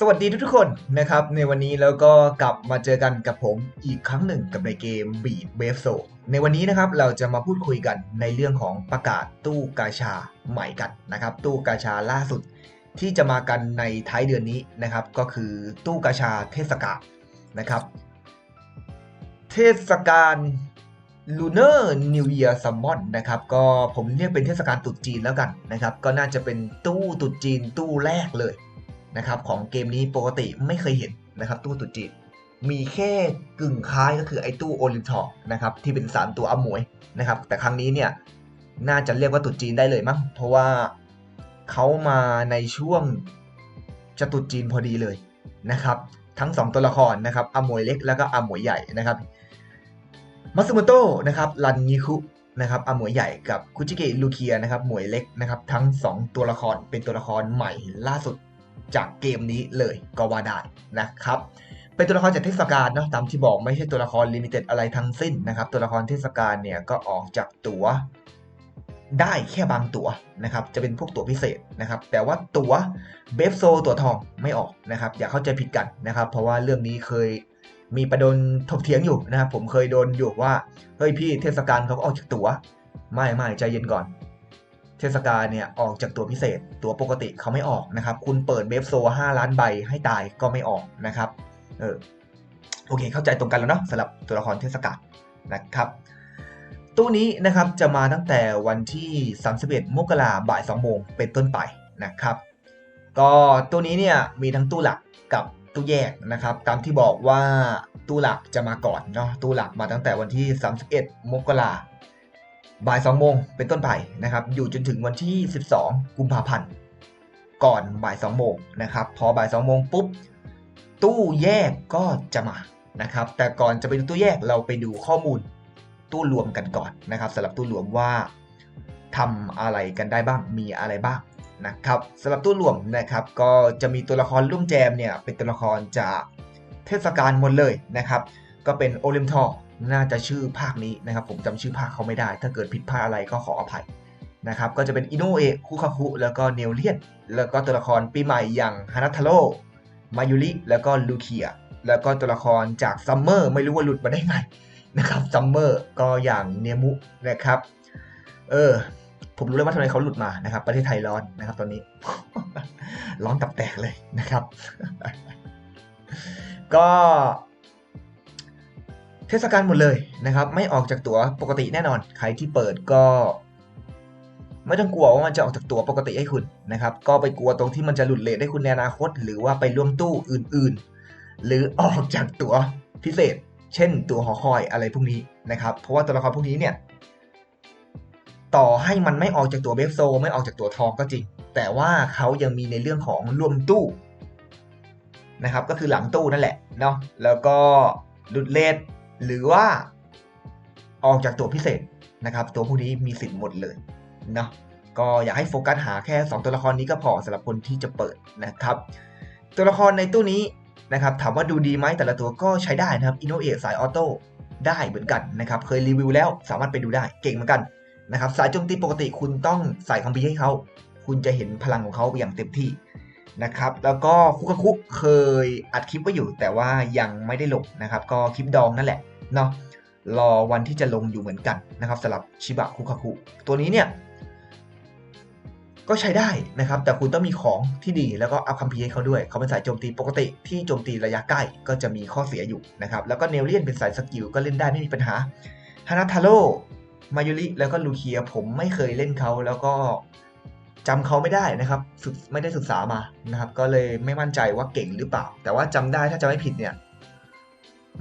สวัสดีทุกๆคนนะครับ ในวันนี้แล้วก็กลับมาเจอกันกับผมอีกครั้งหนึ่งกับในเกม Beat w a v e s o ในวันนี้นะครับเราจะมาพูดคุยกันในเรื่องของประกาศตู้กาชาใหม่กันนะครับ ตู้กาชาล่าสุด ที่จะมากันในท้ายเดือนนี้นะครับ ก็คือตู้กาชาเทศกาลนะครับ เทศกาล Lunar New Year Summon นะครับ ก็ผมเรียกเป็นเทศกาลตรุษจีนแล้วกันนะครับ ก็น่าจะเป็นตู้ตรุษจีนตู้แรกเลย นะครับของเกมนี้ปกติไม่เคยเห็นนะครับตู้ตุจีนมีแค่กึ่งคล้ายก็คือไอ้ตู้โอลิมทอนะครับที่เป็น3ตัวอมวยนะครับแต่ครั้งนี้เนี่ยน่าจะเรียกว่าตุจีนได้เลยมั้งเพราะว่าเขามาในช่วงจะตุจีนพอดีเลยนะครับ ทั้ง 2 ตัวละครนะครับอมวยเล็กแล้วก็อมวยใหญ่นะครับมัสโมโตะนะครับรันงิคุนะครับอมวยใหญ่กับคุจิเกะลูเคียนะครับหมวยเล็กนะครับทั้ง 2 ตัวละครเป็นตัวละครใหม่ล่าสุด จากเกมนี้เลยก็ว่าได้นะครับเป็นตัวละครจากเทศกาลเนาะตามที่บอกไม่ใช่ตัวละครลิมิเต็ดอะไรทั้งสิ้นนะครับ ตัวละครเทศกาลเนี่ยก็ออกจากตัวได้แค่บางตัวนะครับ จะเป็นพวกตัวพิเศษนะครับ แต่ว่าตัวเบฟโซตัวทองไม่ออกนะครับ อย่าเข้าใจผิดกันนะครับ เพราะว่าเรื่องนี้เคยมีประเด็นถกเถียงอยู่นะครับ ผมเคยโดนอยู่ว่า เฮ้ยพี่เทศกาลเขาก็ออกจากตัว ไม่ไม่ใจเย็นก่อน เทศกาลเนี่ยออกจากตัวพิเศษตัวปกติเขาไม่ออกนะครับ คุณเปิดเบฟโซ5ล้านใบให้ตายก็ไม่ออกนะครับเออโอเค เข้าใจตรงกันแล้วเนาะสำหรับตัวละครเทศกาลนะครับตู้นี้นะครับจะมาตั้งแต่วันที่31มกราบ่าย2โมงเป็นต้นไปนะครับ ก็ตู้นี้เนี่ยมีทั้งตู้หลักกับตู้แยกนะครับ ตามที่บอกว่าตู้หลักจะมาก่อนเนาะตู้หลักมาตั้งแต่วันที่ 31มกรา บ่าย2โมงเป็นต้นไปนะครับ อยู่จนถึงวันที่ 12 กุมภาพันธ์ ก่อนบ่าย2โมงนะครับ พอบ่าย2โมงปุ๊บ ตู้แยกก็จะมานะครับ แต่ก่อนจะไปดูตู้แยกเราไปดูข้อมูลตู้รวมกันก่อนนะครับสำหรับตู้รวมว่าทำอะไรกันได้บ้าง มีอะไรบ้างนะครับสำหรับตู้รวมนะครับ ก็จะมีตัวละครร่วมแจมเนี่ยเป็นตัวละครจากเทศกาลหมดเลยนะครับ ก็เป็นโอลิมทอ น่าจะชื่อภาคนี้นะครับ ผมจำชื่อภาคเขาไม่ได้ ถ้าเกิดผิดพลาดอะไรก็ขออภัยนะครับ ก็จะเป็นอิโนเอะคุคาคุแล้วก็เนลเลียนแล้วก็ตัวละครปีใหม่อย่างฮานาทาโร่มายุริแล้วก็ลูเคียแล้วก็ตัวละครจากซัมเมอร์ไม่รู้ว่าหลุดมาได้ไงนะครับซัมเมอร์ก็อย่างเนมุนะครับเออผมรู้แล้วว่าทำไมเขาหลุดมานะครับ ประเทศไทยร้อนนะครับ ตอนนี้ ร้อนตับแตกเลยนะครับ ก็ เทศกาลหมดเลยนะครับ ไม่ออกจากตั๋วปกติแน่นอน ใครที่เปิดก็ไม่ต้องกลัวว่ามันจะออกจากตั๋วปกติให้คุณนะครับ ก็ไปกลัวตรงที่มันจะหลุดเลทให้คุณในอนาคต หรือว่าไปร่วมตู้อื่นๆ หรือออกจากตั๋วพิเศษ เช่น ตั๋วหอคอยอะไรพวกนี้นะครับ เพราะว่าตัวละครพวกนี้เนี่ย ต่อให้มันไม่ออกจากตัวเบฟโซ ไม่ออกจากตัวทองก็จริง แต่ว่าเขายังมีในเรื่องของร่วมตู้นะครับ ก็คือหลังตู้นั่นแหละเนาะ แล้วก็หลุดเลท หรือว่าออกจากตัวพิเศษนะครับ ตัวพวกนี้มีสิทธิ์หมดเลยเนาะก็อยากให้โฟกัสหาแค่ 2 ตัวละครนี้ก็พอสำหรับคนที่จะเปิดนะครับ ตัวละครในตู้นี้นะครับถามว่าดูดีไหมแต่ละตัวก็ใช้ได้นะครับอินโนเอะสายออโต้ได้เหมือนกันนะครับเคยรีวิวแล้วสามารถไปดูได้เก่งเหมือนกันนะครับสายโจมตีปกติคุณต้องใส่คัมภีร์ให้เขา คุณจะเห็นพลังของเขาอย่างเต็มที่นะครับแล้วก็คุกคุกเคยอัดคลิปไว้อยู่ แต่ว่ายังไม่ได้ลงนะครับ ก็คลิปดองนั่นแหละ เนาะรอวันที่จะลงอยู่เหมือนกันนะครับสำหรับชิบะคุกคุตัวนี้เนี่ยก็ใช้ได้นะครับ แต่คุณต้องมีของที่ดีแล้วก็อัพคัมภีร์ให้เขาด้วย เขาเป็นสายโจมตีปกติที่โจมตีระยะใกล้ก็จะมีข้อเสียอยู่นะครับ แล้วก็เนลเลียนเป็นสายสกิลก็เล่นได้ไม่มีปัญหาฮานาทาโร่มายุริแล้วก็ลูเคียผมไม่เคยเล่นเขาแล้วก็จำเขาไม่ได้นะครับไม่ได้ศึกษามานะครับ ก็เลยไม่มั่นใจว่าเก่งหรือเปล่า แต่ว่าจำได้ถ้าจะไม่ผิดเนี่ย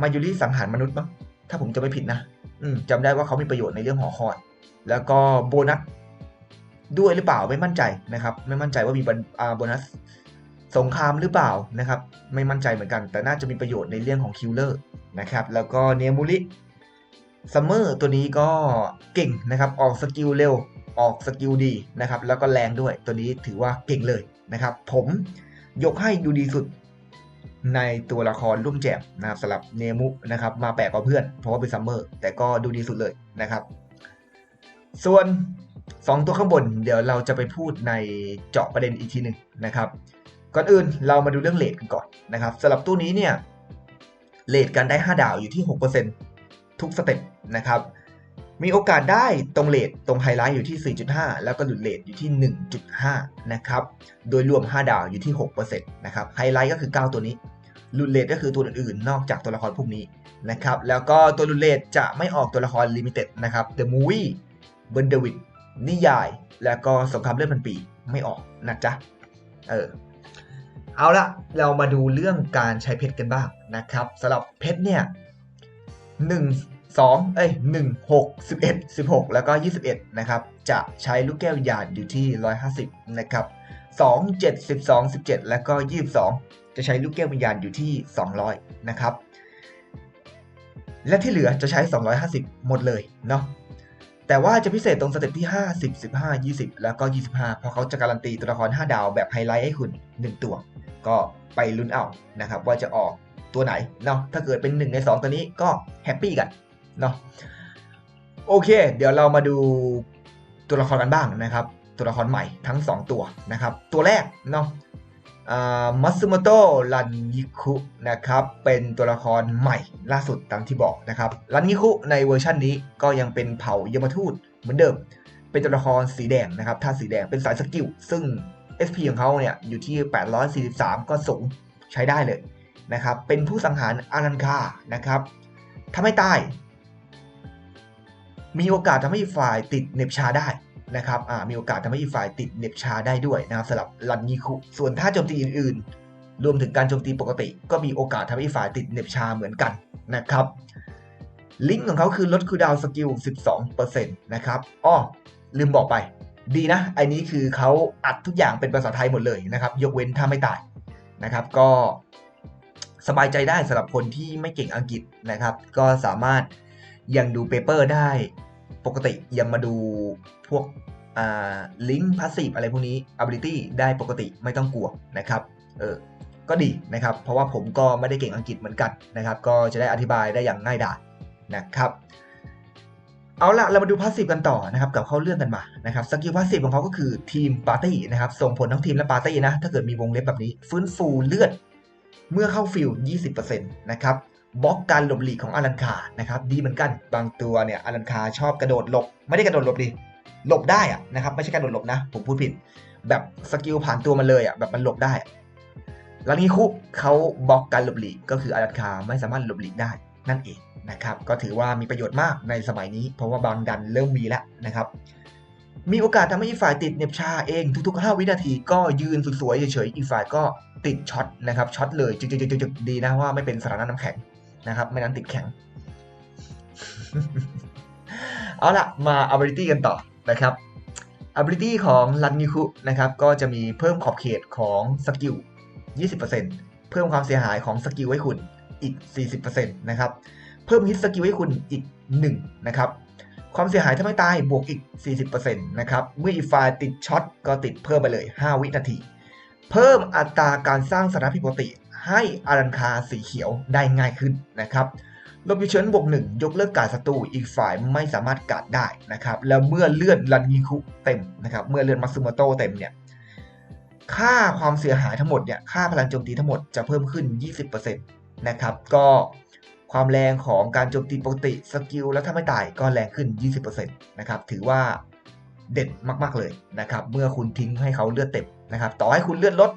มายุริสังหารมนุษย์มั้ง ถ้าผมจะไม่ผิดนะอืมจำได้ว่าเขามีประโยชน์ในเรื่องหอคอยแล้วก็โบนัสด้วยหรือเปล่าไม่มั่นใจนะครับ ไม่มั่นใจว่ามีโบนัสสงครามหรือเปล่านะครับ ไม่มั่นใจเหมือนกัน แต่น่าจะมีประโยชน์ในเรื่องของคิลเลอร์นะครับ แล้วก็เนมูริซัมเมอร์ตัวนี้ก็เก่งนะครับ ออกสกิลเร็ว ออกสกิลดีนะครับ แล้วก็แรงด้วย ตัวนี้ถือว่าเก่งเลยนะครับ ผมยกให้ดูดีสุด ในตัวละครรุ่มแจมนะครับสำหรับเนมุนะครับมาแปลกกว่าเพื่อน เพราะว่าเป็นซัมเมอร์แต่ก็ดูดีสุดเลยนะครับ ส่วน 2 ตัวข้างบน เดี๋ยวเราจะไปพูดในเจาะประเด็นอีกทีหนึ่งนะครับก่อนอื่นเรามาดูเรื่องเลทกันก่อนนะครับสำหรับตู้นี้เนี่ยเลทกันได้ 5 ดาวอยู่ที่ 6%ทุกสเต็ปนะครับมีโอกาสได้ตรงเลทตรงไฮไลท์อยู่ที่ 4.5 แล้วก็หลุดเลทอยู่ที่ 1.5 นะครับ โดยรวม 5 ดาวอยู่ที่ 6%นะครับ ไฮไลท์ก็คือ 9 ตัวนี้ ลุดเลทก็คือตัวอื่นๆ นอกจากตัวละครพวกนี้นะครับแล้วก็ตัวลุดเลทจะไม่ออกตัวละครลิมิเต็ดนะครับ The Movie เบนเดวิดนิยาย แล้วก็สงครามเลือดพันปีไม่ออกนะจ๊ะเออเอาละเรามาดูเรื่องการใช้เพชรกันบ้างนะครับสำหรับเพชรเนี่ยหนึ่งสองเอ้ยหนึ่งหกสิบเอ็ดสิบหกแล้วก็ยี่สิบเอ็ดนะครับ จะใช้ลูกแก้ววิญญาณอยู่ที่ร้อยห้าสิบนะครับสองเจ็ดสิบสองสิบเจ็ดแล้วก็ยี่สิบสอง จะใช้ลูกแก้ววิญญาณอยู่ที่สองร้อยนะครับ และที่เหลือจะใช้ 250 หมดเลยเนาะแต่ว่าจะพิเศษตรงสเต็ปที่ 50 15 20 แล้วก็ 25 เพราะเขาจะการันตีตัวละคร 5 ดาวแบบไฮไลท์ให้คุณ 1 ตัว ก็ไปลุ้นเอานะครับ ว่าจะออกตัวไหนเนาะถ้าเกิดเป็น 1 ใน 2 ตัวนี้ก็แฮปปี้กันเนาะโอเค เดี๋ยวเรามาดูตัวละครกันบ้างนะครับ ตัวละครใหม่ทั้ง 2 ตัวนะครับ ตัวแรกเนาะ มัตสึโมโตะรันยิคุนะครับเป็นตัวละครใหม่ล่าสุดตามที่บอกนะครับรันยิคุในเวอร์ชันนี้ก็ยังเป็นเผ่ายมทูตเหมือนเดิม เป็นตัวละครสีแดงนะครับถ้าสีแดงเป็นสายสกิลซึ่ง SP ของเขาเนี่ยอยู่ที่ 843 ก็สูงใช้ได้เลยนะครับเป็นผู้สังหารอารันคานะครับถ้าไม่ตาย มีโอกาสทำให้ฝ่ายติดเน็บชาได้ นะครับมีโอกาสทำให้อีกฝ่ายติดเน็บชาได้ด้วยนะครับสำหรับรันยิคุส่วนท่าโจมตีอื่นๆ รวมถึงการโจมตีปกติ ก็มีโอกาสทำให้อีกฝ่ายติดเน็บชาเหมือนกันนะครับลิงก์ของเขาคือลดคูดาวสกิล 12%นะครับอ้อลืมบอกไป ดีนะไอ้นี้คือเขาอัดทุกอย่างเป็นภาษาไทยหมดเลยนะครับ ยกเว้นถ้าไม่ตายนะครับ ก็สบายใจได้สำหรับคนที่ไม่เก่งอังกฤษนะครับ ก็สามารถยังดูเปเปอร์ได้ ปกติยังมาดูพวกลิงก์พาสซีฟอะไรพวกนี้ ability ได้ปกติไม่ต้องกลัวนะครับเออก็ดีนะครับ เพราะว่าผมก็ไม่ได้เก่งอังกฤษเหมือนกันนะครับ ก็จะได้อธิบายได้อย่างง่ายดายนะครับ เอาละเรามาดูพาสซีฟกันต่อนะครับ กับเข้าเรื่องกันมานะครับสกิลพาสซีฟของเขาก็คือทีมปาร์ตี้นะครับ ส่งผลทั้งทีมและปาร์ตี้นะ ถ้าเกิดมีวงเล็บแบบนี้ ฟื้นฟูเลือด เมื่อเข้าฟิล20%นะครับ บล็อกการหลบหลีกของอารันคานะครับดีเหมือนกันบางตัวเนี่ยอารันคาชอบกระโดดหลบ ไม่ได้กระโดดหลบดิหลบได้อะนะครับไม่ใช่การโดดหลบนะ ผมพูดผิด แบบสกิลผ่านตัวมันเลยอะแบบมันหลบได้ลังนี้คุเขาบล็อกการหลบหลีกก็คืออารันคาไม่สามารถหลบหลีกได้นั่นเองนะครับก็ถือว่ามีประโยชน์มากในสมัยนี้ เพราะว่าบางดันเริ่มมีแล้วนะครับมีโอกาสทำให้อีฝ่ายติดเน็บชาเองทุกๆ 5 วินาทีก็ยืนสวยๆเฉยๆอีกฝ่ายก็ติดช็อตนะครับช็อตเลยจึกๆๆดีนะว่าไม่เป็นสถานะน้ำแข็ง นะครับ ไม่นั้นติดแข็ง เอาละมา ability กันต่อนะครับ ability ของรันยิคุนะครับ ก็จะมีเพิ่มขอบเขตของสกิล 20%เพิ่มความเสียหายของสกิลให้คุณอีก 40%นะครับ เพิ่มฮิตสกิลให้คุณอีก 1 นะครับ ความเสียหายถ้าไม่ตายบวกอีก 40%นะครับ เมื่ออีฟายติดช็อตก็ติดเพิ่มไปเลย 5 วินาที เพิ่มอัตราการสร้างสถานะผิดปกติ ให้อารันคาสีเขียวได้ง่ายขึ้นนะครับลบยูเชิญบวกหนึ่งยกเลิกการศัตรูอีกฝ่ายไม่สามารถกัดได้นะครับแล้วเมื่อเลือดรันยิคุเต็มนะครับเมื่อเลือดมัตสึโมโตเต็มเนี่ยค่าความเสียหายทั้งหมดเนี่ยค่าพลังโจมตีทั้งหมดจะเพิ่มขึ้น 20%นะครับก็ความแรงของการโจมตีปกติสกิลแล้วถ้าไม่ตายก็แรงขึ้น 20%นะครับถือว่าเด็ดมากๆเลยนะครับเมื่อคุณทิ้งให้เขาเลือดเต็มนะครับต่อให้คุณเลือดลด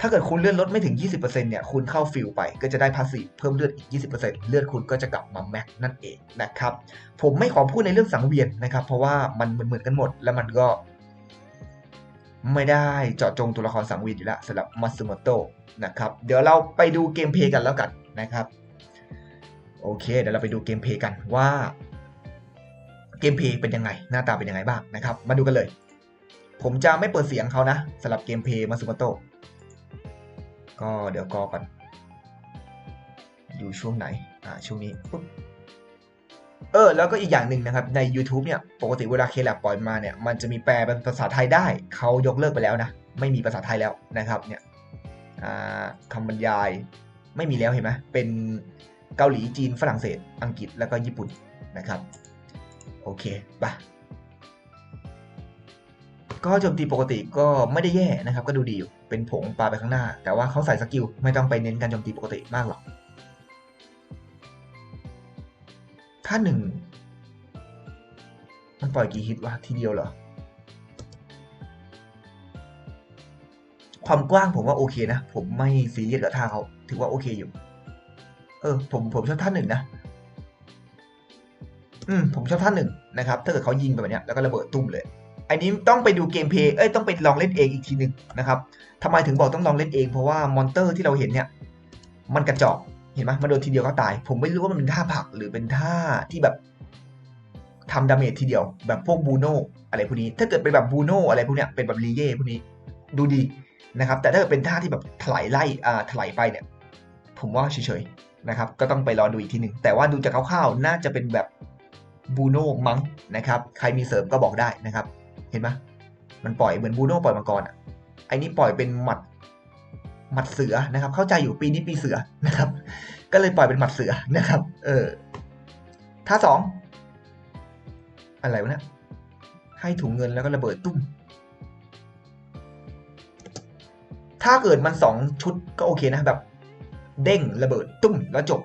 ถ้าเกิดคุณเลือดลดไม่ถึง 20%เนี่ย คุณเข้าฟิลไป ก็จะได้พาสซีฟเพิ่มเลือดอีก 20%เลือดคุณก็จะกลับมาแม็กนั่นเองนะครับ ผมไม่ขอพูดในเรื่องสังเวียนนะครับ เพราะว่ามันเหมือนกันหมด แล้วมันก็ไม่ได้เจาะจงตัวละครสังเวียนอยู่แล้วสำหรับมัตสึโมโตะนะครับ เดี๋ยวเราไปดูเกมเพย์กันแล้วกันนะครับ โอเค เดี๋ยวเราไปดูเกมเพย์กันว่าเกมเพย์เป็นยังไง หน้าตาเป็นยังไงบ้างนะครับ มาดูกันเลย ผมจะไม่เปิดเสียงเขานะสำหรับเกมเพย์มัตสึโมโตะ ก็เดี๋ยวกอก่อน อยู่ช่วงไหน อ่า ช่วงนี้ปุ๊บเออ แล้วก็อีกอย่างหนึ่งนะครับ ใน YouTube เนี่ย ปกติเวลาเคแลบปล่อยมาเนี่ย มันจะมีแปลเป็นภาษาไทยได้ เขายกเลิกไปแล้วนะ ไม่มีภาษาไทยแล้วนะครับ เนี่ยคำบรรยายไม่มีแล้วเห็นไหมเป็นเกาหลีจีนฝรั่งเศส อังกฤษแล้วก็ญี่ปุ่นนะครับ โอเคไปก็โจมตีปกติก็ไม่ได้แย่นะครับ ก็ดูดีอยู่ เป็นผงปลาไปข้างหน้า แต่ว่าเขาใส่สกิลไม่ต้องไปเน้นการโจมตีปกติมากหรอกถ้าหนึ่งมันปล่อยกี่ฮิตวะทีเดียวเหรอ ความกว้างผมว่าโอเคนะ ผมไม่ซีเรียสกับท่าเขา ถือว่าโอเคอยู่ เออ ผมผมชอบท่าหนึ่งนะ อืมผมชอบท่าหนึ่งนะครับ ถ้าเกิดเขายิงแบบเนี้ยแล้วก็ระเบิดตุ้มเลย อันนี้ต้องไปดูเกมเพลย์เอ้ยต้องไปลองเล่นเองอีกทีหนึ่งนะครับทำไมถึงบอกต้องลองเล่นเองเพราะว่ามอนเตอร์ที่เราเห็นเนี่ยมันกระจอกเห็นไหมมันโดนทีเดียวก็ตาย ผมไม่รู้ว่ามันเป็นท่าผักหรือเป็นท่าที่แบบทำดาเมจทีเดียว แบบพวกบูโนอะไรพวกนี้ ถ้าเกิดเป็นแบบบูโนอะไรพวกเนี้ยเป็นแบบลีเย่พวกนี้ดูดีนะครับ แต่ถ้าเกิดเป็นท่าที่แบบถลายไล่อ่าถลายไปเนี่ย ผมว่าเฉยๆนะครับ ก็ต้องไปรอดูอีกทีหนึ่งแต่ว่าดูจากคร่าวๆน่าจะเป็นแบบบูโนมั้งนะครับ ใครมีเสริมก็บอกได้นะครับ เห็นไหมมันปล่อยเหมือนบูโน่ปล่อยมังกรอะไอ้นี่ปล่อยเป็นหมัดหมัดเสือนะครับ เข้าใจอยู่ปีนี้ปีเสือนะครับ ก็เลยปล่อยเป็นหมัดเสือนะครับ เออท่าสองอะไรวะเนี่ยให้ถุงเงินแล้วก็ระเบิดตุ้ม ถ้าเกิดมันสองชุดก็โอเคนะแบบ เด้งระเบิดตุ้มแล้วจบ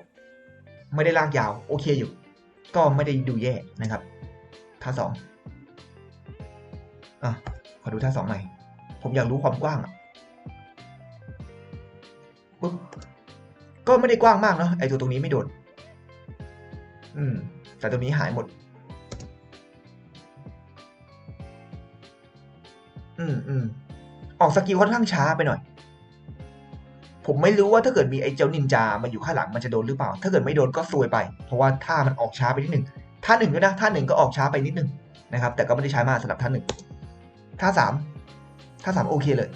ไม่ได้ลากยาว โอเคอยู่ ก็ไม่ได้ดูแย่นะครับท่าสอง อะ ขอดูท่าสองใหม่ผมอยากรู้ความกว้างอะปุ๊บก็ไม่ได้กว้างมากเนาะไอตัวตรงนี้ไม่โดน อืม แต่ตรงนี้หายหมด อืมอืมออกสกิลค่อนข้างช้าไปหน่อย ผมไม่รู้ว่าถ้าเกิดมีไอ้เจ้านินจามาอยู่ข้างหลังมันจะโดนหรือเปล่า ถ้าเกิดไม่โดนก็ซวยไป เพราะว่าท่ามันออกช้าไปนิดหนึ่งท่าหนึ่งก็นะท่าหนึ่งก็ออกช้าไปนิดหนึ่งนะครับ แต่ก็ไม่ได้ช้ามากสำหรับท่าหนึ่ง ท่าสามท่าสามโอเคเลย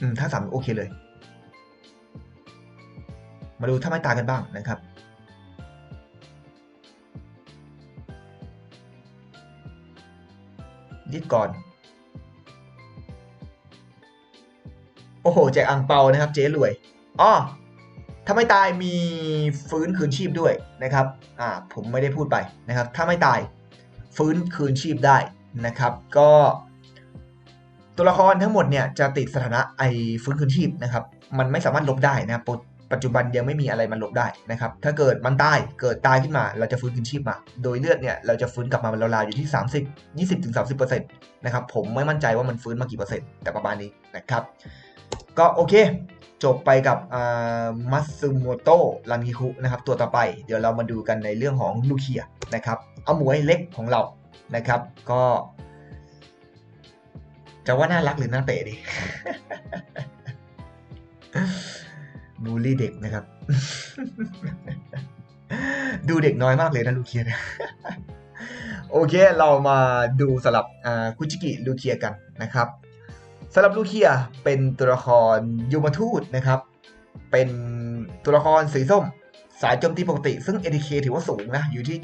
อืมท่าสามโอเคเลย มาดูถ้าไม่ตายกันบ้างนะครับยิดก่อน โอ้โห แจกอ่างเปานะครับ เจ๊รวยอ๋อถ้าไม่ตายมีฟื้นคืนชีพด้วยนะครับ อ่า ผมไม่ได้พูดไปนะครับ ถ้าไม่ตาย ฟื้นคืนชีพได้นะครับ ก็ตัวละครทั้งหมดเนี่ยจะติดสถานะไอฟื้นคืนชีพนะครับ มันไม่สามารถลบได้นะปัจจุบันยังไม่มีอะไรมันลบได้นะครับ ถ้าเกิดมันตายเกิดตายขึ้นมา เราจะฟื้นคืนชีพมา โดยเลือดเนี่ยเราจะฟื้นกลับมาเราวๆอยู่ที่ 30 20ถึง30%นะครับ ผมไม่มั่นใจว่ามันฟื้นมากี่เปอร์เซ็นต์แต่ประมาณนี้นะครับ ก็โอเค จบไปกับมัตสึโมโตะรันกิคุนะครับตัวต่อไปเดี๋ยวเรามาดูกันในเรื่องของลูเคียนะครับเอาหมวยเล็กของเรานะครับ ก็ จะว่าน่ารักหรือน่าเตะดีบูลลี่เด็กนะครับ ดูเด็กน้อยมากเลยนะลูเคียนะโอเค เรามาดูสลับคุจิกิลูเคียกันนะครับ สำหรับลูเคียเป็นตัวละครยูมาทูตนะครับ เป็นตัวละครสีส้ม สายโจมตีปกติ ซึ่ง ATK ถือว่าสูงนะ อยู่ที่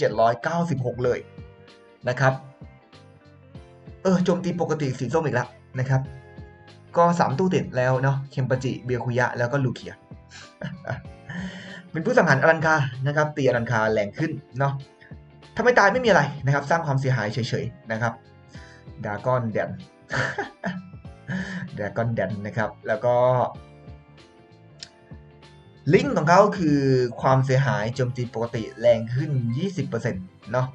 796 เลยนะครับ เออโจมตีปกติสีส้มอีกแล้วนะครับ ก็ 3 ตู้ติดแล้วเนาะเคมปจิ เบียคุยะ แล้วก็ลูเคีย เป็นผู้สังหารอลันคานะครับ ตีอลันคาแรงขึ้นเนาะถ้าไม่ตายไม่มีอะไรนะครับ สร้างความเสียหายเฉยๆนะครับดากอนแดน ดากอนแดนนะครับ แล้วก็ ลิงก์ของเขาคือความเสียหายโจมตีปกติแรงขึ้น 20%เนาะ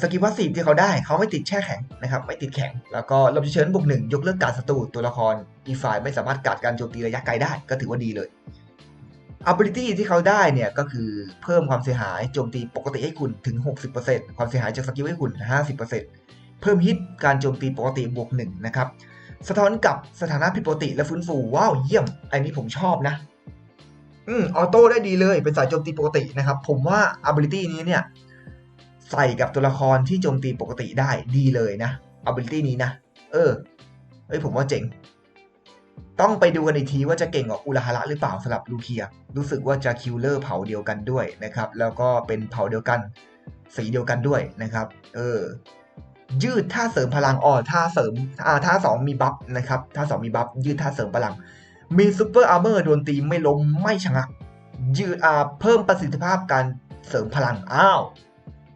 สกิลพาสซีฟที่เขาได้เขาไม่ติดแช่แข็งนะครับไม่ติดแข็ง แล้วก็ลบเชิญบวกหนึ่งยกเลิกการศัตรูตัวละครอีฝ่ายไม่สามารถกัดการโจมตีระยะไกลได้ก็ถือว่าดีเลย ability ที่เขาได้เนี่ยก็คือเพิ่มความเสียหายโจมตีปกติให้คุณถึง 60%ความเสียหายจากสกิลให้คุณ 50%เพิ่มฮิตการโจมตีปกติบวกหนึ่งนะครับ สะท้อนกับสถานะผิดปกติและฟื้นฟูว้าวเยี่ยม อันนี้ผมชอบนะ อืมออโต้ได้ดีเลยเป็นสายโจมตีปกตินะครับ ผมว่า ability นี้เนี่ย ใส่กับตัวละครที่โจมตีปกติได้ดีเลยนะ ability นี้นะ เออเอ้ยผมว่าเจ๋ง ต้องไปดูกันอีกทีว่าจะเก่งกว่าอุลาฮาระหรือเปล่าสำหรับลูเคีย รู้สึกว่าจะคิลเลอร์เผาเดียวกันด้วยนะครับ แล้วก็เป็นเผาเดียวกัน สีเดียวกันด้วยนะครับ เออ ยืดท่าเสริมพลังอ๋อท่าเสริมอ่าท่าสองมีบัฟนะครับท่าสองมีบัฟยืดท่าเสริมพลัง มีซูเปอร์อาร์เมอร์โดนตีไม่ล้มไม่ชะงัก ยืดอ่าเพิ่มประสิทธิภาพการเสริมพลังอ้าว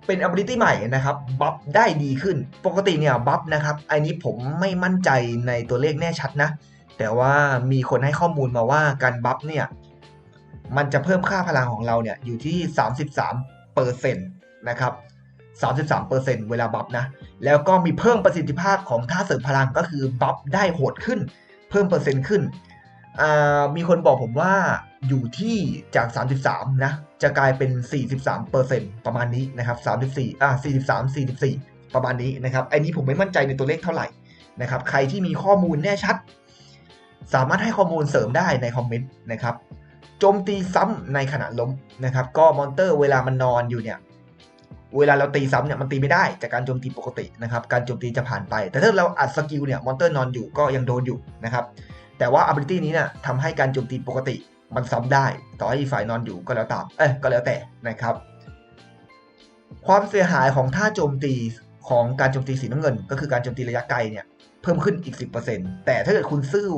เป็น ability ใหม่นะครับบัฟได้ดีขึ้น ปกติเนี่ยบัฟนะครับอันนี้ผมไม่มั่นใจในตัวเลขแน่ชัดนะ แต่ว่ามีคนให้ข้อมูลมาว่าการบัฟเนี่ยมันจะเพิ่มค่าพลังของเราเนี่ยอยู่ที่ 33เปอร์เซ็นต์นะครับ 33เปอร์เซ็นต์เวลาบัฟนะ แล้วก็มีเพิ่มประสิทธิภาพของท่าเสริมพลังก็คือบัฟได้โหดขึ้น เพิ่มเปอร์เซ็นต์ขึ้น มีคนบอกผมว่าอยู่ที่จาก 33 นะ จะกลายเป็น 43เปอร์เซ็นต์ประมาณนี้นะครับ 34 อ่า 43 44 ประมาณนี้นะครับไอันนี้ผมไม่มั่นใจในตัวเลขเท่าไหร่นะครับ ใครที่มีข้อมูลแน่ชัด สามารถให้ข้อมูลเสริมได้ในคอมเมนต์นะครับ โจมตีซ้ำในขณะล้มนะครับ ก็มอนเตอร์เวลามันนอนอยู่เนี่ย เวลาเราตีซ้ำเนี่ยมันตีไม่ได้จากการโจมตีปกตินะครับการโจมตีจะผ่านไป แต่ถ้าเราอัดสกิลเนี่ยมอนเตอร์นอนอยู่ก็ยังโดนอยู่นะครับแต่ว่า ability นี้เนี่ยทำให้การโจมตีปกติมันซ้ำได้ ต่อให้ฝ่ายนอนอยู่ก็แล้วตามเอ้ก็แล้วแต่นะครับ ความเสียหายของท่าโจมตีของการโจมตีสีน้ำเงิน ก็คือการโจมตีระยะไกลเนี่ยเพิ่มขึ้นอีก 10%แต่ถ้าเกิดคุณสู้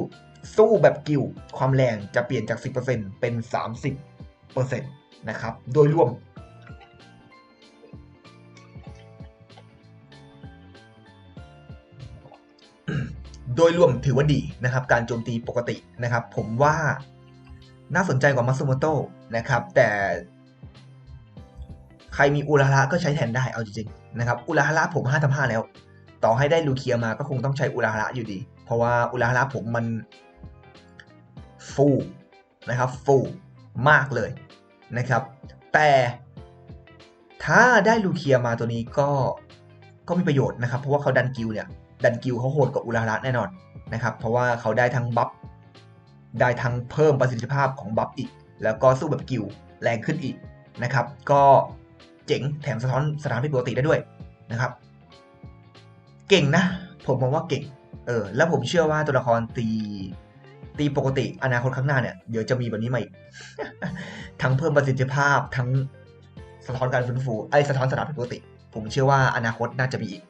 สู้แบบกิลความแรงจะเปลี่ยนจาก 10%เป็น 30%นะครับ โดยรวม โดยรวมถือว่าดีนะครับ การโจมตีปกตินะครับ ผมว่าน่าสนใจกว่ามัสโมโตะนะครับ แต่ใครมีอุราระก็ใช้แทนได้เอาจริงๆนะครับอุราระผม5ทำ5แล้ว ต่อให้ได้ลูเคียมาก็คงต้องใช้อุราระอยู่ดี เพราะว่าอุราระผมมันฟูนะครับฟูมากเลยนะครับ แต่ถ้าได้ลูเคียมาตัวนี้ก็ก็มีประโยชน์นะครับ เพราะว่าเขาดันกิลเนี่ย ดันกิลเขาโหดกว่าอุราระแน่นอนนะครับ เพราะว่าเขาได้ทั้งบัฟได้ทั้งเพิ่มประสิทธิภาพของบัฟอีก แล้วก็สู้แบบกิลแรงขึ้นอีกนะครับ ก็เจ๋งแถมสะท้อนสถานที่ปกติได้ด้วยนะครับ เก่งนะ ผมมองว่าเก่งเออแล้วผมเชื่อว่าตัวละครตีตีปกติอนาคตข้างหน้าเนี่ยเดี๋ยวจะมีแบบนี้มาอีก ทั้งเพิ่มประสิทธิภาพทั้งสะท้อนการฟื้นฟูไอ้สะท้อนสถานที่ปกติ ผมเชื่อว่าอนาคตน่าจะมีอีก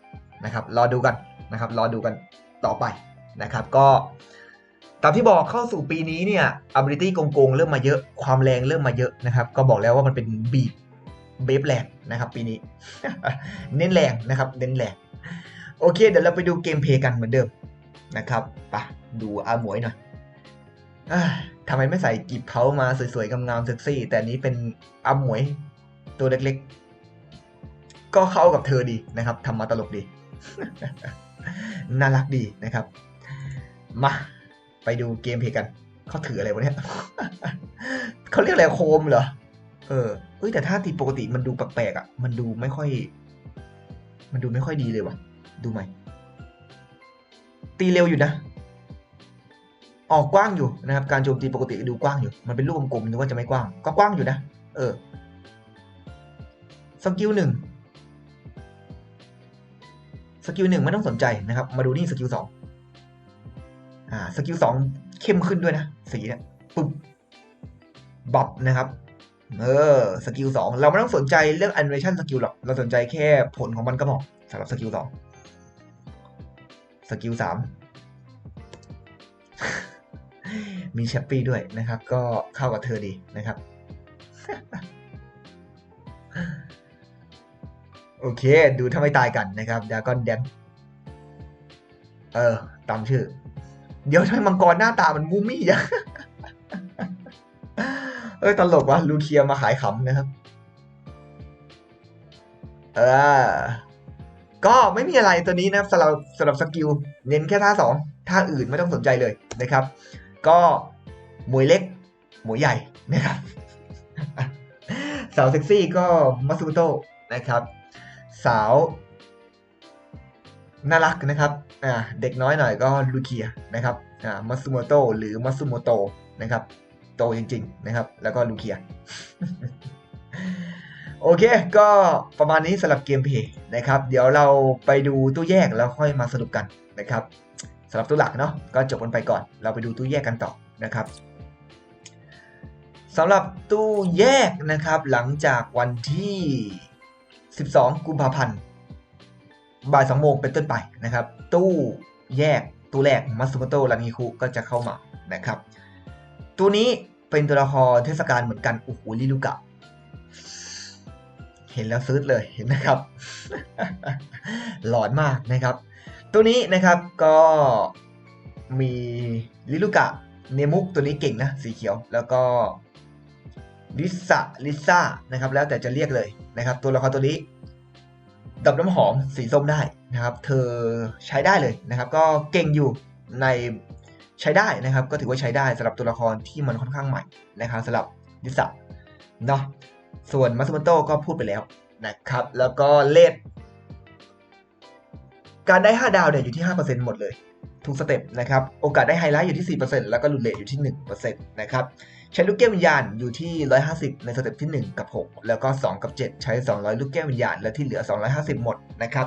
นะครับ รอดูกัน นะครับรอดูกันต่อไปนะครับ ก็ตามที่บอกเข้าสู่ปีนี้เนี่ย ability โกงๆ เริ่มมาเยอะความแรงเริ่มมาเยอะนะครับ ก็บอกแล้วว่ามันเป็นบีบเบฟแรงนะครับ ปีนี้ เน้นแรงนะครับ เน้นแรงโอเค เดี๋ยวเราไปดูเกมเพย์กันเหมือนเดิมนะครับไปะดูอาหมวยหน่อยทำไมไม่ใส่กีบเขามาสวยๆงามๆเซ็กซี่ แต่นี้เป็นอาหมวยตัวเล็กๆ ก็เข้ากับเธอดีนะครับทำมาตลกดี น่ารักดีนะครับ มาไปดูเกมเพลย์กันเขาถืออะไรวะเนี่ยเขาเรียกอะไรโคมเหรอ เออเอ้ยแต่ถ้าตีปกติมันดูแปลกๆอะ มันดูไม่ค่อย มันดูไม่ค่อยดีเลยว่ะ ดูใหม่ ตีเร็วอยู่นะ ออกกว้างอยู่นะครับ การโจมตีปกติดูกว้างอยู่ มันเป็นลูกกลมๆนึกว่าจะไม่กว้าง ก็กว้างอยู่นะ เออ สกิลหนึ่ง สกิลหนึ่งไม่ต้องสนใจนะครับ มาดูนี่สกิลสองอ่าสกิลสองเข้มขึ้นด้วยนะ สีเนี่ยปึ๊บบัฟนะครับเออสกิลสองเราไม่ต้องสนใจเรื่อง animation สกิลหรอกเราสนใจแค่ผลของมันก็พอสำหรับสกิลสองสกิลสามมีแชปปี้ด้วยนะครับ ก็เข้ากับเธอดีนะครับ โอเค ดูถ้าไม่ตายกันนะครับดากอนแดมเออ ตามชื่อ เดี๋ยวทำไมมังกรหน้าตามันมูมี่อะเออตลกวะลูเคียมาขายขำนะครับ เออ ก็ไม่มีอะไรตัวนี้นะครับสำหรับสำหรับสกิลเน้นแค่ท่าสองท่าอื่นไม่ต้องสนใจเลยนะครับ ก็มวยเล็กมวยใหญ่นะครับสาวเซ็กซี่ก็มัสึโมโตะนะครับ สาว น่ารักนะครับเด็กน้อยหน่อยก็ลูเคียนะครับอ่ามัตสึโมโตะหรือมัตสึโมโตะนะครับ โตจริง ๆ นะครับ แล้วก็ลูเคีย โอเค ก็ประมาณนี้สำหรับเกมเพย์นะครับ เดี๋ยวเราไปดูตู้แยกแล้วค่อยมาสรุปกันนะครับสำหรับตู้หลักเนาะก็จบกันไปก่อน เราไปดูตู้แยกกันต่อนะครับสำหรับตู้แยกนะครับหลังจากวันที่ 12 กุมภาพันธ์บ่าย2โมงเป็นต้นไปนะครับ ตู้แยกตู้แรกมัตสึโมโตะรังิคุก็จะเข้ามานะครับ ตัวนี้เป็นตัวละครเทศกาลเหมือนกันโอ้โหลิลูกะเห็นแล้วซื้อเลยเห็นนะครับ หลอนมากนะครับ ตัวนี้นะครับก็มีลิลูกะเนมุกตัวนี้เก่งนะสีเขียว แล้วก็ลิซ่าลิซ่านะครับ แล้วแต่จะเรียกเลย นะครับ ตัวละครตัวนี้ดับน้ำหอมสีส้มได้นะครับ เธอใช้ได้เลยนะครับ ก็เก่งอยู่ในใช้ได้นะครับ ก็ถือว่าใช้ได้สำหรับตัวละครที่มันค่อนข้างใหม่นะครับสำหรับลิซ่าเนาะส่วนมาส u มโตก็พูดไปแล้วนะครับ แล้วก็เลดการได้ 5 ดาวเนี่ยอยู่ที่ 5%หมดเลย ทุกสเต็ปนะครับ โอกาสได้ไฮไลท์อยู่ที่ 4%แล้วก็ลุนเลทอยู่ที่ 1%นะครับ ใช้ลูกแก้ววิญญาณอยู่ที่ 150 ในสเต็ปที่ 1 กับ 6 แล้วก็ 2 กับ 7 ใช้ 200 ลูกแก้ววิญญาณ และที่เหลือ 250 หมดนะครับ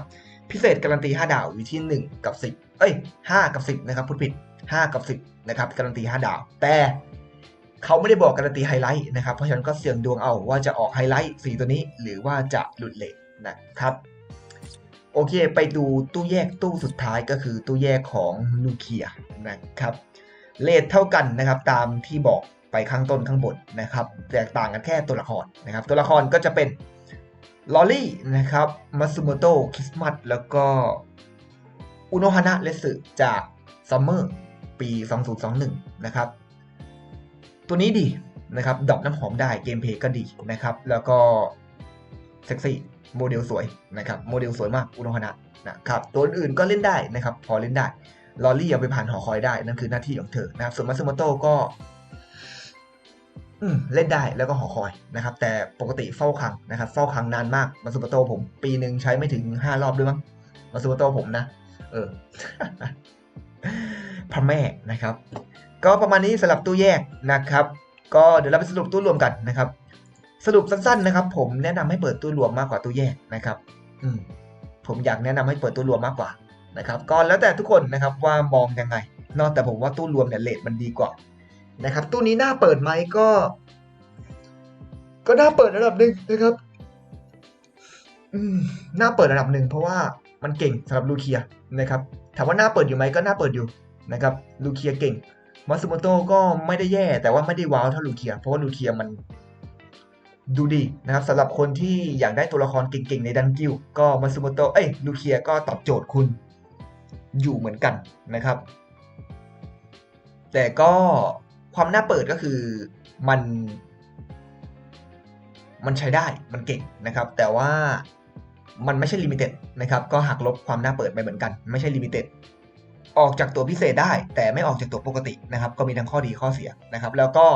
พิเศษการันตี 5 ดาวอยู่ที่ 1 กับ 10 เอ้ย 5 กับ 10 นะครับพูดผิด 5 กับ 10 นะครับการันตี 5 ดาว แต่เขาไม่ได้บอกการันตีไฮไลท์นะครับ เพราะฉะนั้นก็เสี่ยงดวงเอาว่าจะออกไฮไลท์สีตัวนี้ หรือว่าจะหลุดเลทนะครับ โอเค ไปดูตู้แยกตู้สุดท้ายก็คือตู้แยกของลูเคียนะครับ เลทเท่ากันนะครับตามที่บอก ไปข้างต้นข้างบนนะครับแตกต่างกันแค่ตัวละครนะครับ ตัวละครก็จะเป็นลอรี่นะครับมัตสึโมโตะคริสมัสแล้วก็อุโนฮานะเลสึจากซัมเมอร์ปี 2021 นะครับ ตัวนี้ดีนะครับดอกน้ำหอมได้เกมเพย์ก็ดีนะครับ แล้วก็เซ็กซี่โมเดลสวยนะครับโมเดลสวยมากอุโนฮานะนะครับตัวอื่นก็เล่นได้นะครับ พอเล่นได้ลอรี่เอาไปผ่านหอคอยได้นั่นคือหน้าที่ของเธอนะครับส่วนมาซึโมโตก็ เล่นได้แล้วก็หอคอยนะครับ แต่ปกติเฝ้าคังนะครับ เฝ้าคังนานมากมาซึโมโตผมปีหนึ่งใช้ไม่ถึงห้ารอบด้วยมั้งมาซึโมโตผมนะ เออพระแม่นะครับ ก็ประมาณนี้สำหรับตู้แยกนะครับ ก็เดี๋ยวเราไปสรุปตู้รวมกันนะครับ สรุปสั้นๆนะครับ ผมแนะนำให้เปิดตู้รวมมากกว่าตู้แยกนะครับ อืมผมอยากแนะนำให้เปิดตู้รวมมากกว่านะครับ ก็แล้วแต่ทุกคนนะครับว่ามองยังไงนอกแต่ผมว่าตู้รวมเนี่ยเลทมันดีกว่า นะครับ ตู้นี้น่าเปิดไหมก็ ก็น่าเปิดระดับหนึ่งนะครับ อืมน่าเปิดระดับหนึ่งเพราะว่ามันเก่งสำหรับลูเคียนะครับถามว่าน่าเปิดอยู่ไหมก็น่าเปิดอยู่นะครับลูเคียเก่งมาสโมโตก็ไม่ได้แย่แต่ว่าไม่ได้ว้าวเท่าลูเคีย เพราะว่าลูเคียมันดูดีนะครับสำหรับคนที่อยากได้ตัวละครเก่งๆ ในดันกิลก็มาซูโมโตเอ้ยลูเคียก็ตอบโจทย์คุณอยู่เหมือนกันนะครับ แต่ก็ ความน่าเปิดก็คือมันมันใช้ได้มันเก่งนะครับ แต่ว่ามันไม่ใช่ลิมิเต็ดนะครับ ก็หักลบความน่าเปิดไปเหมือนกัน ไม่ใช่ลิมิเต็ดออกจากตัวพิเศษได้ แต่ไม่ออกจากตัวปกตินะครับ ก็มีทั้งข้อดีข้อเสียนะครับ แล้วก็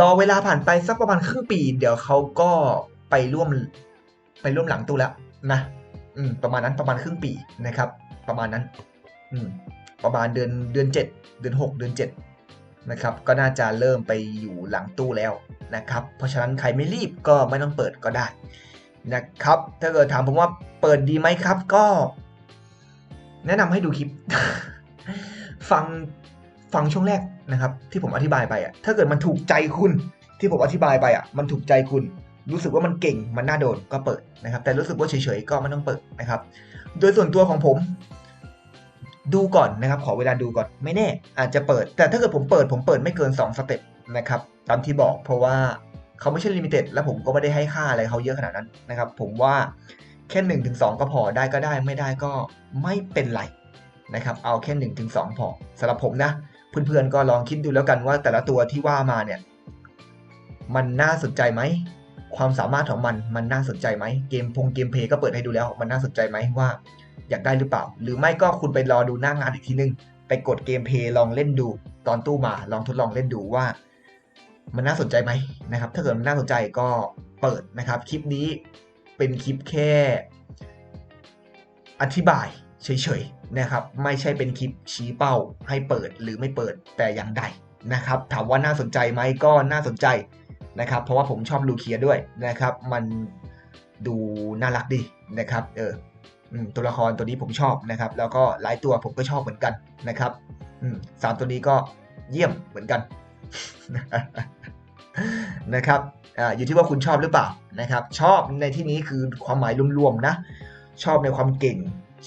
รอเวลาผ่านไปสักประมาณครึ่งปี เดี๋ยวเขาก็ไปร่วมไปร่วมหลังตู้แล้วนะอืมประมาณนั้นประมาณครึ่งปีนะครับ ประมาณนั้น อืมประมาณเดือนเดือนเจ็ดเดือนหกเดือนเจ็ด นะครับก็น่าจะเริ่มไปอยู่หลังตู้แล้วนะครับเพราะฉะนั้นใครไม่รีบก็ไม่ต้องเปิดก็ได้นะครับถ้าเกิดถามผมว่าเปิดดีไหมครับ ก็ แนะนำให้ดูคลิป ฟังฟังช่วงแรกนะครับ ที่ผมอธิบายไปอะถ้าเกิดมันถูกใจคุณ ที่ผมอธิบายไปอะมันถูกใจคุณ รู้สึกว่ามันเก่งมันน่าโดนก็เปิดนะครับ แต่รู้สึกว่าเฉยๆก็ไม่ต้องเปิดนะครับ โดยส่วนตัวของผม ดูก่อนนะครับ ขอเวลาดูก่อนไม่แน่ อาจจะเปิด แต่ถ้าเกิดผมเปิดผมเปิดไม่เกิน 2 สเต็ปนะครับตามที่บอกเพราะว่าเขาไม่ใช่ลิมิเต็ดและผมก็ไม่ได้ให้ค่าอะไรเขาเยอะขนาดนั้นนะครับ ผมว่าแค่1นถึงสก็พอได้ก็ได้ไม่ได้ก็ไม่เป็นไรนะครับ เอาแค่1นถึงสพอสำหรับผมนะเพื่อนๆก็ลองคิดดูแล้วกันว่าแต่ละตัวที่ว่ามาเนี่ย มันน่าสนใจไหมความสามารถของมันมันน่าสนใจไหมเกมพงเกมเพย์ก็เปิดให้ดูแล้ว มันน่าสนใจไหมว่าอยากได้หรือเปล่า หรือไม่ก็คุณไปรอดูหน้างงานอีกทีนึง ไปกดเกมเพย์ลองเล่นดู ตอนตู้มาลองทดลองเล่นดูว่า มันน่าสนใจไหมนะครับ ถ้าเกิดมันน่าสนใจก็เปิดนะครับ คลิปนี้เป็นคลิปแค่ อธิบายเฉยๆนะครับ ไม่ใช่เป็นคลิปชี้เป้าให้เปิดหรือไม่เปิดแต่อย่างใดนะครับ ถามว่าน่าสนใจไหมก็น่าสนใจนะครับ เพราะว่าผมชอบลูเคียด้วยนะครับ มันดูน่ารักดีนะครับ เออ ตัวละครตัวนี้ผมชอบนะครับ แล้วก็หลายตัวผมก็ชอบเหมือนกันนะครับสามตัวนี้ก็เยี่ยมเหมือนกันนะครับออยู่ที่ว่าคุณชอบหรือเปล่านะครับ ชอบในที่นี้คือความหมายรวมๆนะ ชอบในความเก่ง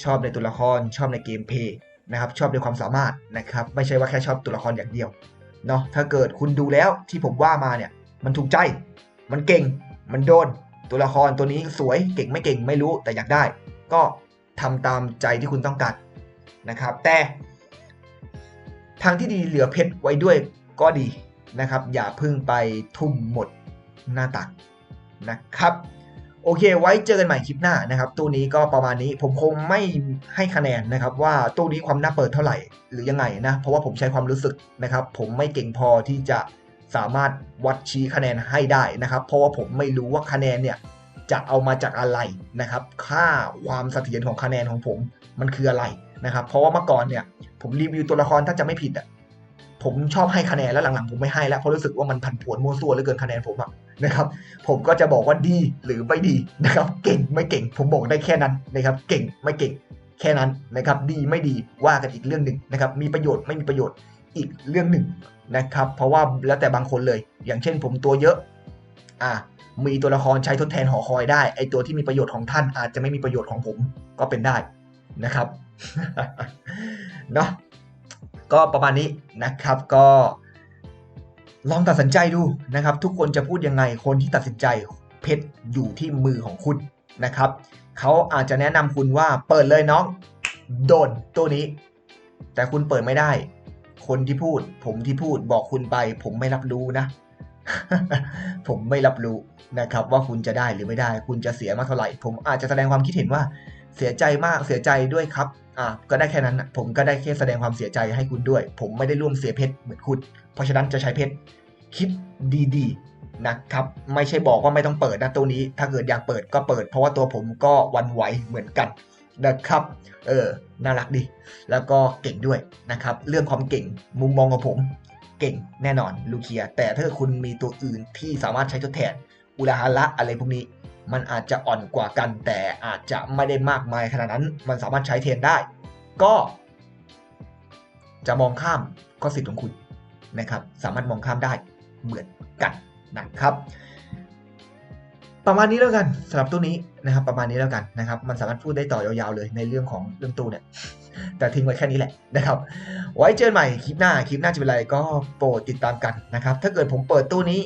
ชอบในตัวละคร ชอบในเกมเพย์นะครับ ชอบในความสามารถนะครับ ไม่ใช่ว่าแค่ชอบตัวละครอย่างเดียวเนาะถ้าเกิดคุณดูแล้วที่ผมว่ามาเนี่ย มันถูกใจ มันเก่ง มันโดน ตัวละครตัวนี้สวยเก่งไม่เก่งไม่รู้แต่อยากได้ ก็ทำตามใจที่คุณต้องการนะครับ แต่ทางที่ดีเหลือเพชรไว้ด้วยก็ดีนะครับ อย่าพึ่งไปทุ่มหมดหน้าตักนะครับโอเค ไว้เจอกันใหม่คลิปหน้านะครับ ตู้นี้ก็ประมาณนี้ ผมคงไม่ให้คะแนนนะครับ ว่าตู้นี้ความน่าเปิดเท่าไหร่หรือยังไงนะ เพราะว่าผมใช้ความรู้สึกนะครับ ผมไม่เก่งพอที่จะสามารถวัดชี้คะแนนให้ได้นะครับ เพราะว่าผมไม่รู้ว่าคะแนนเนี่ย จะเอามาจากอะไรนะครับ ค่าความเสถียรของคะแนนของผมมันคืออะไรนะครับ เพราะว่าเมื่อก่อนเนี่ยผมรีวิวตัวละครถ้าจะไม่ผิดอะผมชอบให้คะแนนแล้วหลังๆผมไม่ให้แล้วเพราะรู้สึกว่ามันผันผวนมั่วซั่วเหลือเกินคะแนนผมอะนะครับ ผมก็จะบอกว่าดีหรือไม่ดีนะครับ เก่งไม่เก่ง ผมบอกได้แค่นั้นนะครับ เก่งไม่เก่งแค่นั้นนะครับ ดีไม่ดีว่ากันอีกเรื่องหนึ่งนะครับ มีประโยชน์ไม่มีประโยชน์อีกเรื่องหนึ่งนะครับ เพราะว่าแล้วแต่บางคนเลย อย่างเช่นผมตัวเยอะ อะ มีตัวละครใช้ทดแทนหอคอยได้ ไอตัวที่มีประโยชน์ของท่านอาจจะไม่มีประโยชน์ของผมก็เป็นได้นะครับเนาะก็ประมาณนี้นะครับก็ลองตัดสินใจดูนะครับ ทุกคนจะพูดยังไงคนที่ตัดสินใจเพชรอยู่ที่มือของคุณนะครับเขาอาจจะแนะนำคุณว่าเปิดเลยน้องโดนตัวนี้ แต่คุณเปิดไม่ได้ คนที่พูด ผมที่พูดบอกคุณไป ผมไม่รับรู้นะ ผมไม่รับรู้นะครับว่าคุณจะได้หรือไม่ได้ คุณจะเสียมากเท่าไหร่ ผมอาจจะแสดงความคิดเห็นว่าเสียใจมากเสียใจด้วยครับอะก็ได้แค่นั้นนะผมก็ได้แค่แสดงความเสียใจให้คุณด้วย ผมไม่ได้ร่วมเสียเพชรเหมือนคุณ เพราะฉะนั้นจะใช้เพชรคิดดีๆนะครับไม่ใช่บอกว่าไม่ต้องเปิดนะตัวนี้ ถ้าเกิดอยากเปิดก็เปิด เพราะว่าตัวผมก็วันไหวเหมือนกันนะครับเออน่ารักดี แล้วก็เก่งด้วยนะครับ เรื่องความเก่งมุมมองของผม เก่งแน่นอนลูเคีย แต่ถ้าคุณมีตัวอื่นที่สามารถใช้ทดแทนอุลาฮาระอะไรพวกนี้ มันอาจจะอ่อนกว่ากัน แต่อาจจะไม่ได้มากมายขนาดนั้น มันสามารถใช้เทนได้ ก็ จะมองข้ามก็สิทธิ์ของคุณนะครับ สามารถมองข้ามได้เหมือนกันนะครับ ประมาณนี้แล้วกันสำหรับตู้นี้นะครับ ประมาณนี้แล้วกันนะครับ มันสามารถพูดได้ต่อยาวๆเลยในเรื่องของเรื่องตู้เนี่ย แต่ทิ้งไว้แค่นี้แหละนะครับ ไว้เจอกันใหม่คลิปหน้า คลิปหน้าจะเป็นอะไรก็โปรดติดตามกันนะครับ ถ้าเกิดผมเปิดตู้นี้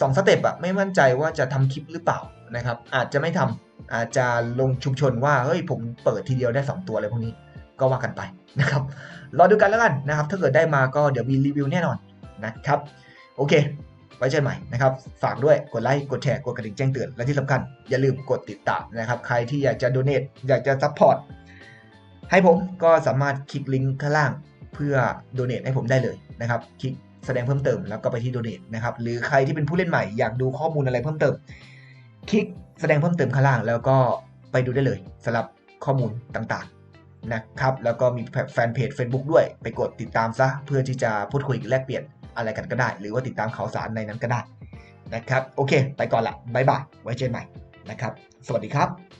สองสเต็ปอะไม่มั่นใจว่าจะทำคลิปหรือเปล่านะครับ อาจจะไม่ทำอาจจะลงชุมชนว่าเฮ้ยผมเปิดทีเดียวได้ 2 ตัวอะไรพวกนี้ก็ว่ากันไปนะครับรอดูกันแล้วกันนะครับ ถ้าเกิดได้มาก็เดี๋ยวมีรีวิวแน่นอนนะครับ โอเค ไว้เจอกันใหม่นะครับ ฝากด้วยกดไลค์กดแชร์กดกระดิ่งแจ้งเตือนและที่สำคัญอย่าลืมกดติดตามนะครับ ใครที่อยากจะ donate อยากจะ support ให้ผมก็สามารถคลิกลิงก์ข้างล่างเพื่อ donate ให้ผมได้เลยนะครับ คลิกแสดงเพิ่มเติมแล้วก็ไปที่ donate นะครับ หรือใครที่เป็นผู้เล่นใหม่อยากดูข้อมูลอะไรเพิ่มเติม คลิกแสดงเพิ่มเติมข้างล่าง แล้วก็ไปดูได้เลยสำหรับข้อมูลต่างๆนะครับ แล้วก็มีแฟนเพจ Facebook ด้วย ไปกดติดตามซะเพื่อที่จะพูดคุยแลกเปลี่ยนอะไรกันก็ได้ หรือว่าติดตามข่าวสารในนั้นก็ได้นะครับ โอเค ไปก่อนละบ๊ายบาย ไว้เจอกันใหม่นะครับ สวัสดีครับ